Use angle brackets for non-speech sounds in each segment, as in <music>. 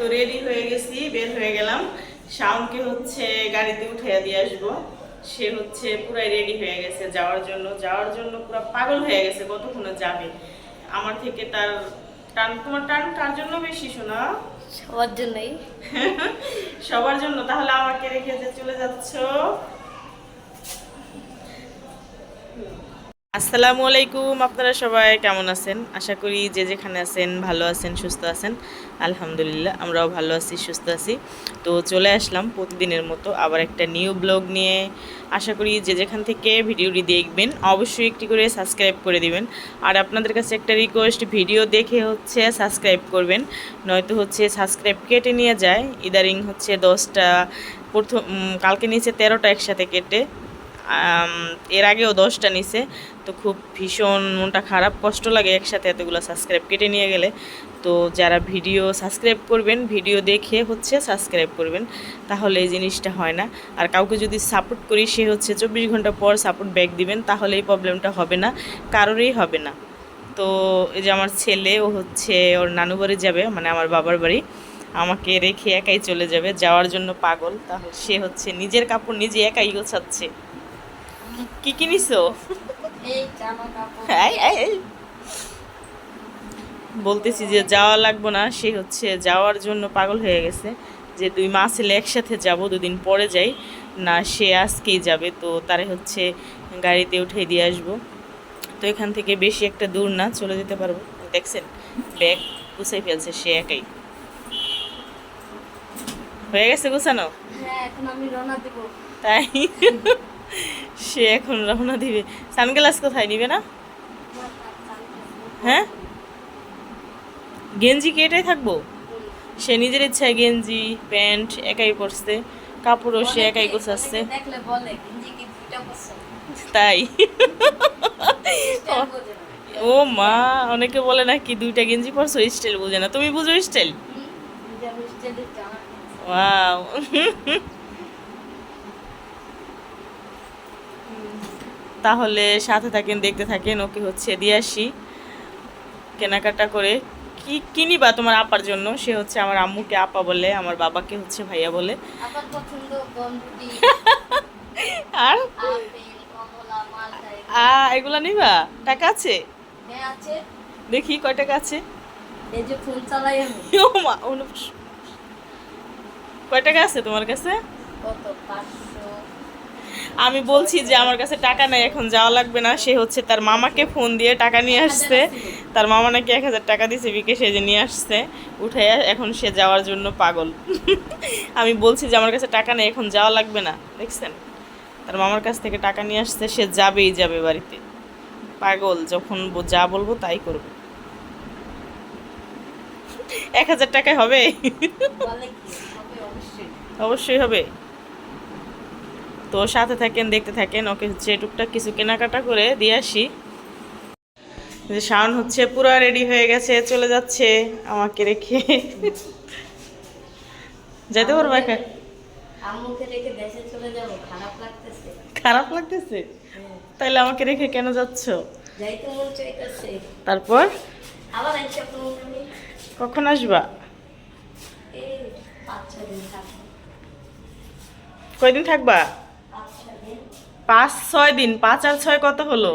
তো রেডি হয়ে গেছি বের হয়ে গেলাম। শামকে হচ্ছে গাড়িতে উঠে দিয়ে আসব। সে হচ্ছে পুরাই রেডি হয়ে গেছে যাওয়ার জন্য। যাওয়ার জন্য পুরো পাগল হয়ে গেছে কতক্ষণে যাবে? আমার থেকে তার টান তোমার টান কার জন্য বেশি শোনা সবার জন্যই। <laughs> সবার জন্য। তাহলে আমাকে রেখে যে চলে যাচ্ছ। আসসালামু আলাইকুম, আপনারা সবাই কেমন আছেন? আশা করি যে যেখানে আছেন ভালো আছেন, সুস্থ আছেন। আলহামদুলিল্লাহ, আমরাও ভালো আছি, সুস্থ আছি। তো চলে আসলাম প্রতিদিনের মতো আবার একটা নিউ ব্লগ নিয়ে। আশা করি যে যেখান থেকে ভিডিওটি দেখবেন, অবশ্যই একটি করে সাবস্ক্রাইব করে দিবেন। আর আপনাদের কাছে একটা রিকোয়েস্ট ভিডিও দেখে হচ্ছে সাবস্ক্রাইব করবেন। নয়তো হচ্ছে সাবস্ক্রাইব কেটে নিয়ে যায়। ইদারিং হচ্ছে দশটা, প্রথম কালকে নিচে তেরোটা একসাথে কেটে। এর আগেও দশটা নিছে, তো খুব ভীষণ মনটা খারাপ, কষ্ট লাগে একসাথে এতগুলো সাবস্ক্রাইব কেটে নিয়ে গেলে। তো যারা ভিডিও সাবস্ক্রাইব করবেন ভিডিও দেখে হচ্ছে সাবস্ক্রাইব করবেন, তাহলে এই জিনিসটা হয় না। আর কাউকে যদি সাপোর্ট করি, সে হচ্ছে চব্বিশ ঘণ্টা পর সাপোর্ট ব্যাক দিবেন, তাহলে এই প্রবলেমটা হবে না, কারোরই হবে না। তো এই যে আমার ছেলে, ও হচ্ছে ওর নানু বাড়ি যাবে মানে আমার বাবার বাড়ি, আমাকে রেখে একাই চলে যাবে, যাওয়ার জন্য পাগল, তাহলে সে হচ্ছে নিজের কাপড় নিজে একাই গোছাচ্ছে। কি কিনিছো? এই জামা কাপড়। এই, এই, এই। বলতেছি যে যাওয়া লাগবো না সে হচ্ছে যাওয়ার জন্য পাগল হয়ে গেছে যে দুই মা ছেলে একসাথে যাব দুদিন পরে যাই। না সে আজকেই যাবে তো তারে হচ্ছে গাড়িতে উঠে দিয়ে আসব। তো এখান থেকে বেশি একটা দূর না চলে যেতে পারব। দেখছেন ব্যাগ গুছাই ফেলছে সে একাই। হয়ে গেছে গুছানো? হ্যাঁ এখন আমি রওনা দেব। তাই? <laughs> সে এখন রওনা দিবে। সানগ্লাস কোথায়? নিবে না? হ্যাঁ? গেঞ্জি কি এটাই থাকব? সে নিজের ইচ্ছায় গেঞ্জি প্যান্ট একাই পরছে। কাপড়ও সে একাই গোছাচ্ছে। তাই। ও মা অনেকে বলে না কি দুইটা গেঞ্জি পরছো? স্টাইল বুঝে না। তুমি বুঝো স্টাইল। ওয়াও। তাহলে সাথে থাকেন দেখতে থাকেন। ওকে হচ্ছে দিয়ে আসি কেনাকাটা করে। কি কিনিবা তোমার আপার জন্য? সে হচ্ছে আমার আম্মুকে আপা বলে আমার বাবাকে হচ্ছে ভাইয়া বলে। <laughs> আর? এগুলো। নিবা? টাকা আছে? হ্যাঁ আছে। দেখি কয় টাকা আছে। এই যে ফোন চালাই আমি। <laughs> ও মা কয় টাকা আছে তোমার কাছে? কত? আমি বলছি যে আমার কাছে টাকা নাই এখন যাওয়া লাগবে না। সে হচ্ছে তার মামাকে ফোন দিয়ে টাকা নিয়ে আসছে। তার মামা নাকি এক হাজার টাকা দিয়েছে বিকেশে যে নিয়ে আসছে। উঠে এখন সে যাওয়ার জন্য পাগল। আমি বলছি যে আমার কাছে টাকা নেই এখন যাওয়া লাগবে না। দেখছেন? তার মামার কাছ থেকে টাকা নিয়ে আসছে সে যাবেই যাবে বাড়িতে। পাগল যখন যা বলব তাই করবে। এক হাজার টাকায় হবে? অবশ্যই হবে। তো সাথে থাকেন দেখতে থাকেন ওকে হচ্ছে টুকটাক কিছু কেনাকাটা করে দিয়ে আসি। যে শাওন হচ্ছে পুরো রেডি হয়ে গেছে চলে যাচ্ছে আমাকে রেখে। যেতে পারব একা? খারাপ লাগতেছে। তাইলে আমাকে রেখে কেন যাচ্ছ? তারপর? কখন আসবা? কয়দিন থাকবা? পাঁচ, ছয় দিন, পাঁচ আর ছয় কত হলো?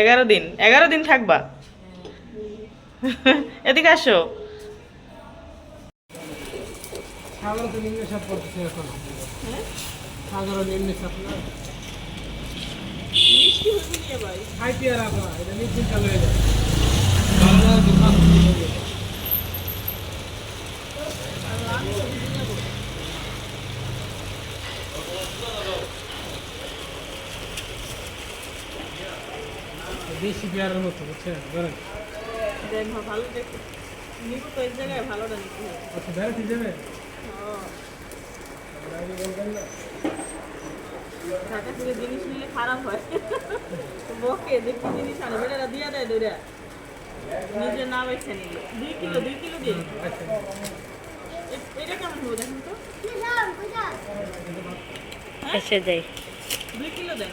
এগারো দিন। এগারো দিন থাকবা। এদিকে আসো চাপ পড়তেছে এখন সাগর নিম্ন চাপ না খাই পেয়ারা তো না, এটা নিশ্চিত চালু হয়ে যায় বাংলা দোকান শুরু হয়ে যাবে। দেশি পেয়ারার মতো বুঝছেন? ধরেন। ভালো দেখো। নিবো তো এই জায়গায় ভালোটা নিতে হবে। আচ্ছা বেড়াতে যাবে? আগে বলবেন না ঢাকা থেকে জিনিস নিলে খারাপ হয়। বকে দেখি জিনিস আনে। বেটারা দিয়া দেয় দৌড়া নিজে না বেছে নিল। দুই কিলো দুই কিলো দিয়ে। আচ্ছা এটা কেমন হবে দেখুন তো? এসে যাই। দুই কিলো দেন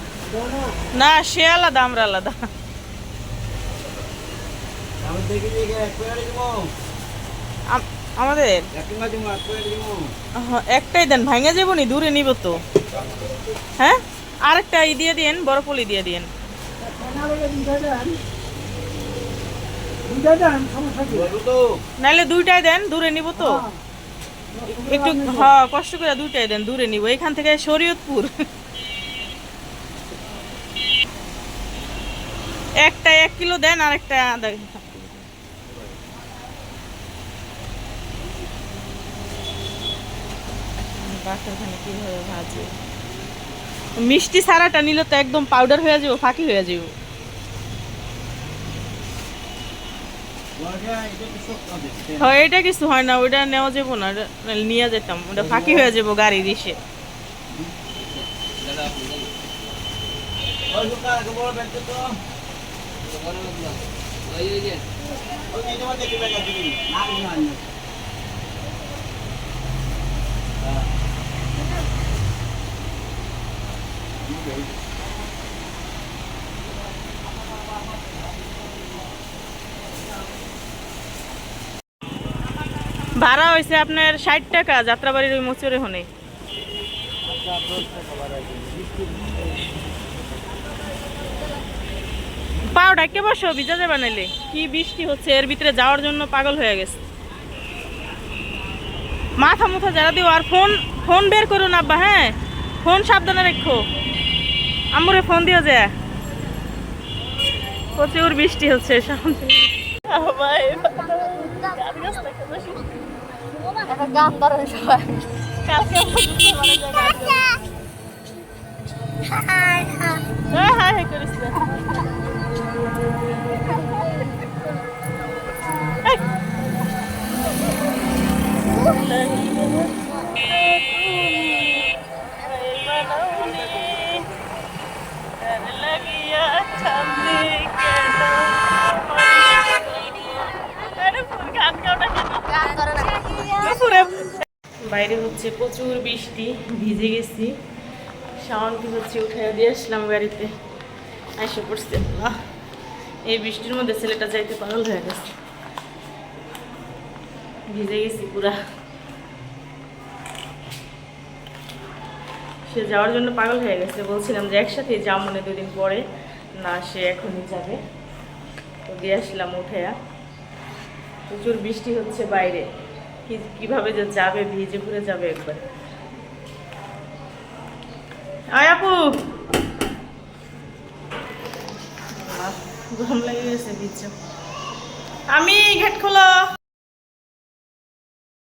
না সে আলাদা আমরা আলাদা। আমাদের একটাই দেন ভাঙে যাব নি দূরে নিব তো। হ্যাঁ? আরেকটা ই দিয়ে দিন বড় পলি দিয়ে দিন নাইলে দুইটাই দেন দূরে নিব তো। একটু হ্যাঁ কষ্ট করে দুইটাই দেন দূরে নিব। এখান থেকে শরীয়তপুর। একটা এক কিলো দেন, আর একটা আধা মিষ্টি সারাটা নিলে তো একদম পাউডার হয়ে যাব, ফাঁকি হয়ে যাব। এটা কিছু হয় না, ওইটা নেওয়া যাব না নিয়ে যেতাম, ওটা ফাঁকি হয়ে যাব গাড়ির ইসে। ভাড়া হয়েছে আপনার ষাট টাকা যাত্রাবাড়ির ওই মোচরে হনে। পাও ডাকে বসো ভিজা যাবে নাইলে কি বৃষ্টি হচ্ছে এর ভিতরে যাওয়ার জন্য পাগল হয়ে গেছে। মাথা মুথা যারা দিও আর ফোন ফোন বের করো না আব্বা হ্যাঁ? ফোন সাবধানে রেখো। আমরে ফোন দিও যে। প্রচুর বৃষ্টি হচ্ছে সামনে। মানে যাব। হ্যাঁ হ্যাঁ হ্যাঁ করিস বাইরে হচ্ছে প্রচুর বৃষ্টি ভিজে গেছি। শাওনকে হচ্ছে উঠে দিয়ে আসলাম গাড়িতে। এসে পড়ছে। আল্লাহ, এই বৃষ্টির মধ্যে ছেলেটা যাইতে পাগল হয়ে গেছে। ভিজে গেছি পুরা। সে যাওয়ার জন্য পাগল হয়ে গেছে। বলছিলাম যে একসাথে যা মনে দুদিন পরে। না, সে এখনই যাবে। তো দিয়ে আসলাম উঠেয়া প্রচুর বৃষ্টি হচ্ছে বাইরে। কীভাবে যে যাবে, ভিজে ঘুরে যাবে একবার। আয় আপু! গরম লেগে গেছে বিচ্ছ আমি গেট খোলো।